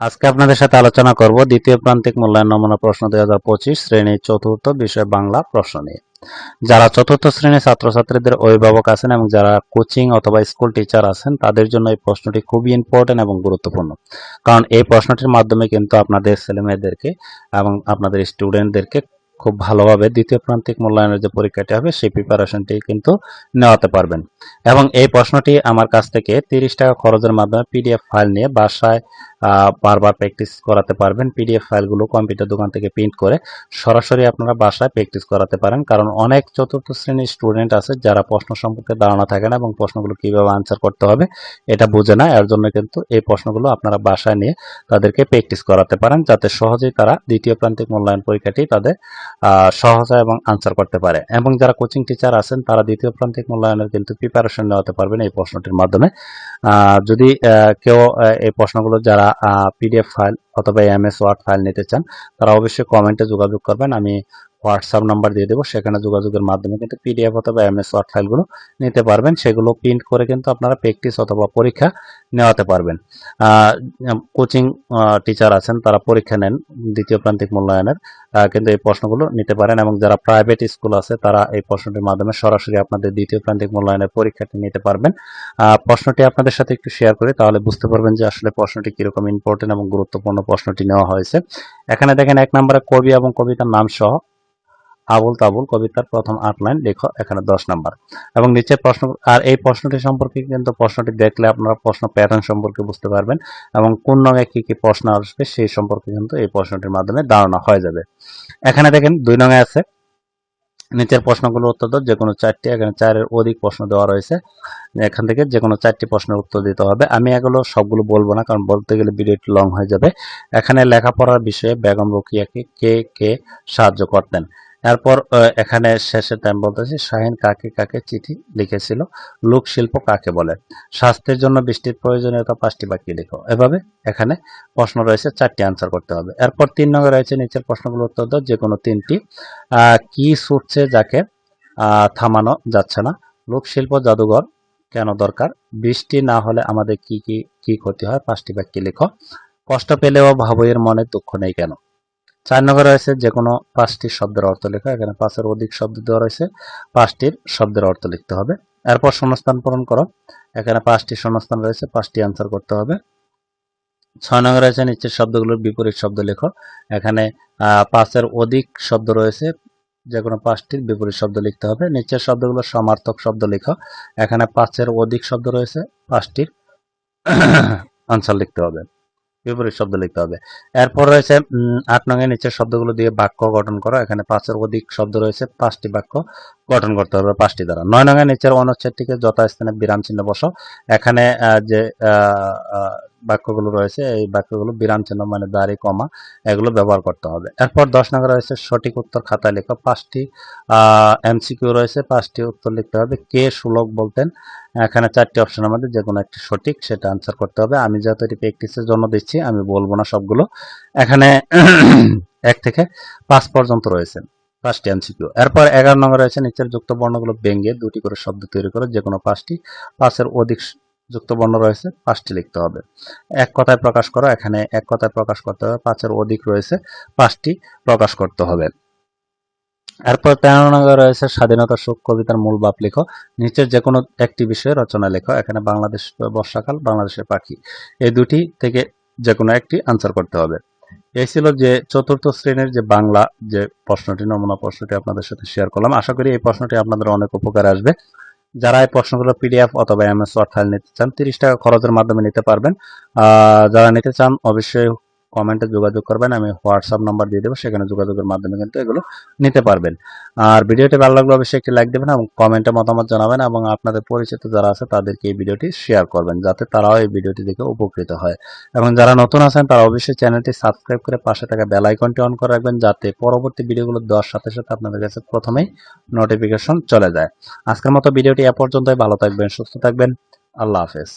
আজকে আপনাদের সাথে আলোচনা করব দ্বিতীয় প্রান্তিক মূল্যায়ন নমুনা প্রশ্ন দুই হাজার পঁচিশ শ্রেণির চতুর্থ বিষয় বাংলা প্রশ্ন নিয়ে। যারা চতুর্থ শ্রেণির ছাত্রছাত্রীদের অভিভাবক আছেন এবং যারা কোচিং অথবা স্কুল টিচার আছেন, তাদের জন্য এই প্রশ্নটি খুবই ইম্পর্টেন্ট এবং গুরুত্বপূর্ণ। কারণ এই প্রশ্নটির মাধ্যমে কিন্তু আপনাদের ছেলেমেয়েদেরকে এবং আপনাদের স্টুডেন্টদেরকে খুব ভালোভাবে দ্বিতীয় প্রান্তিক মূল্যায়নের যে পরীক্ষাটি হবে, সেই প্রিপারেশনটি কিন্তু নেওয়াতে পারবেন। এবং এই প্রশ্নটি আমার কাছ থেকে তিরিশ টাকা খরচের মাধ্যমে পিডিএফ ফাইল নিয়ে বাসায় বারবার প্র্যাকটিস করাতে পারবেন। পিডিএফ ফাইলগুলো কম্পিউটার দোকান থেকে প্রিন্ট করে সরাসরি আপনারা বাসায় প্র্যাকটিস করাতে পারেন। কারণ অনেক চতুর্থ শ্রেণির স্টুডেন্ট আছে যারা প্রশ্ন সম্পর্কে ধারণা থাকে না এবং প্রশ্নগুলো কীভাবে আনসার করতে হবে এটা বুঝে না। এর জন্য কিন্তু এই প্রশ্নগুলো আপনারা বাসায় নিয়ে তাদেরকে প্র্যাকটিস করাতে পারেন যাতে সহজেই তারা দ্বিতীয় প্রান্তিক মূল্যায়ন পরীক্ষাটি তাদের সহজে এবং আনসার করতে পারে। এবং যারা কোচিং টিচার আছেন, তারা দ্বিতীয় প্রান্তিক মূল্যায়নের কিন্তু প্রিপারেশন নেওয়াতে পারবেন এই প্রশ্নটির মাধ্যমে। যদি কেউ এই প্রশ্নগুলো যারা পিডিএফ ফাইল অথবা এম এস ওয়ার্ড ফাইল নিতে চান, তারা অবশ্যই কমেন্টে যোগাযোগ করবেন। আমি হোয়াটসঅ্যাপ নাম্বার দিয়ে দেবো। সেখানে যোগাযোগের মাধ্যমে কিন্তু পিডিএফ অথবা এমএস ওয়ার্ড ফাইলগুলো নিতে পারবেন। সেগুলো প্রিন্ট করে কিন্তু আপনারা প্র্যাকটিস অথবা পরীক্ষা নেওয়াতে পারবেন। কোচিং টিচার আছেন, তারা পরীক্ষা নেন দ্বিতীয় প্রান্তিক মূল্যায়নের। কিন্তু এই প্রশ্নগুলো নিতে পারেন এবং যারা প্রাইভেট স্কুল আছে, তারা এই প্রশ্নটির মাধ্যমে সরাসরি আপনাদের দ্বিতীয় প্রান্তিক মূল্যায়নের পরীক্ষাটি নিতে পারবেন। প্রশ্নটি আপনাদের সাথে একটু শেয়ার করি, তাহলে বুঝতে পারবেন যে আসলে প্রশ্নটি কীরকম ইম্পর্টেন্ট এবং গুরুত্বপূর্ণ প্রশ্নটি নেওয়া হয়েছে। এখানে দেখেন এক নম্বরে কবি এবং কবিতার নাম সহ আবুল তাবুল কবিতার প্রথম আট লাইন লেখো, এখানে দশ নাম্বার। এবং নিচে প্রশ্ন, আর এই প্রশ্নটি সম্পর্কে কিন্তু প্রশ্নটি দেখলে আপনারা প্রশ্ন প্যাটার্ন সম্পর্কে বুঝতে পারবেন এবং কোন রঙে কি কি প্রশ্ন আসবে সেই সম্পর্কে কিন্তু এই প্রশ্নটির মাধ্যমে ধারণা হয়ে যাবে। এখানে দেখেন দুই নঙে আছে। নিচের প্রশ্নগুলো উত্তর দাও যে কোনো চারটি, এখানে চারের অধিক প্রশ্ন দেওয়া রয়েছে। এখান থেকে যে কোনো চারটি প্রশ্নের উত্তর দিতে হবে। আমি এগুলো সবগুলো বলব না, কারণ বলতে গেলে ভিডিওটি লং হয়ে যাবে। এখানে লেখাপড়ার বিষয়ে বেগম রোকিয়াকে কে কে সাহায্য করতেন? এরপর এখানে শেষে আমি বলতেছি, শাহিন কাকে কাকে চিঠি লিখেছিল, লোক শিল্প কাকে বলে? স্বাস্থ্যের জন্য বৃষ্টির প্রয়োজনীয়তা পাঁচটি বাক্য লিখো? এভাবে এখানে প্রশ্ন রয়েছে, চারটি আনসার করতে হবে। এরপর তিন নম্বরে রয়েছে, নিচের প্রশ্নগুলো উত্তর দাও, যে কোনো তিনটি। কি ছুটছে যাকে থামানো যাচ্ছে না? লোকশিল্প জাদুঘর, কেন দরকার? বৃষ্টি না হলে আমাদের কি কি কি ক্ষতি হয়? পাঁচটি বাক্য লিখো? কষ্ট পেলেও ভাবইয়ের মনে দুঃখ নেই কেন? চার নম্বরে রয়েছে যে কোনো পাঁচটি শব্দের অর্থ লেখা। এখানে পাঁচের অধিক শব্দ দেওয়া রয়েছে, পাঁচটির শব্দের অর্থ লিখতে হবে। এরপর শূন্যস্থান পূরণ করো। এখানে পাঁচটি শূন্যস্থান রয়েছে, পাঁচটি আনসার করতে হবে। ছয় নম্বরে রয়েছে নিচের শব্দগুলোর বিপরীত শব্দ লেখো। এখানে পাঁচের অধিক শব্দ রয়েছে যে কোনো পাঁচটির বিপরীত শব্দ লিখতে হবে। নিচের শব্দগুলো সমার্থক শব্দ লেখো। এখানে পাঁচের অধিক শব্দ রয়েছে, পাঁচটির আনসার লিখতে হবে। বিপরীত শব্দ লিখতে হবে। এরপর রয়েছে আট এর নিচের শব্দগুলো দিয়ে বাক্য গঠন করো। এখানে পাঁচের অধিক শব্দ রয়েছে, পাঁচটি বাক্য গঠন করতে হবে, পাঁচটি দ্বারা। নয় নঙে নিচের অনুচ্ছেদটিকে যথাস্থানে বিরাম চিহ্ন বসো এখানে যে বাক্যগুলো রয়েছে, এই বাক্যগুলো বিরাম চিহ্ন মানে দাড়ি, কমা, এগুলো ব্যবহার করতে হবে। এরপর দশ নঙ্বর রয়েছে, সঠিক উত্তর খাতায় লেখো। পাঁচটি এমসিকিউ রয়েছে, পাঁচটি উত্তর লিখতে হবে। কে সুলভ বলতেন? এখানে চারটি অপশনের আমাদের যে কোনো একটি সঠিক সেটা আনসার করতে হবে। আমি যেহেতু এটি প্র্যাকটিসের জন্য দিচ্ছি, আমি বলব না সবগুলো। এখানে এক থেকে পাঁচ পর্যন্ত রয়েছে, পাঁচটি এমসিকিউ। এরপর এগারো নম্বর রয়েছে, নিচের যুক্ত বর্ণগুলো ভেঙে দুটি করে শব্দ তৈরি করে যে কোনো পাঁচটি। পাঁচের অধিক যুক্ত বর্ণ রয়েছে, পাঁচটি লিখতে হবে। এক কথায় প্রকাশ করো, এখানে এক কথায় প্রকাশ করতে হবে, পাঁচের অধিক রয়েছে, পাঁচটি প্রকাশ করতে হবে। এরপর তেরো নম্বরে রয়েছে, স্বাধীনতা সুখ কবিতার মূল বাপ লেখো, নিচের যে কোনো একটি বিষয়ে রচনা লেখো, এখানে বাংলাদেশ বর্ষাকাল, বাংলাদেশের পাখি। এই দুটি থেকে যে কোনো একটি আনসার করতে হবে। এই ছিল যে চতুর্থ শ্রেণির যে বাংলা যে প্রশ্নটি, নমুনা প্রশ্নটি আপনাদের সাথে শেয়ার করলাম। আশা করি এই প্রশ্নটি আপনাদের অনেক উপকারে আসবে। যারা এই প্রশ্নগুলো পিডিএফ অথবা এমএস ফাইল নিতে চান, তিরিশ টাকা খরচের মাধ্যমে নিতে পারবেন। যারা নিতে চান, অবশ্যই কমেন্টে যোগাযোগ করবেন, আমি হোয়াটসঅ্যাপ নাম্বার দিয়ে দেবো, সেখানে যোগাযোগের মাধ্যমে কিন্তু এগুলো নিতে পারবেন। আর ভিডিওটি ভালো লাগলে অবশ্যই একটি লাইক দেবেন এবং কমেন্টে মতামত জানাবেন এবং আপনাদের পরিচিত যারা আছে তাদেরকে এই ভিডিওটি শেয়ার করবেন, যাতে তারাও এই ভিডিওটি দেখে উপকৃত হয়। এবং যারা নতুন আছেন, তারা অবশ্যই চ্যানেলটি সাবস্ক্রাইব করে পাশে থাকা বেল আইকনটি অন করে রাখবেন, যাতে পরবর্তী ভিডিওগুলো দেওয়ার সাথে সাথে আপনাদের কাছে প্রথমেই নোটিফিকেশন চলে যায়। আজকের মতো ভিডিওটি এ পর্যন্তই, ভালো থাকবেন, সুস্থ থাকবেন, আল্লাহ হাফেজ।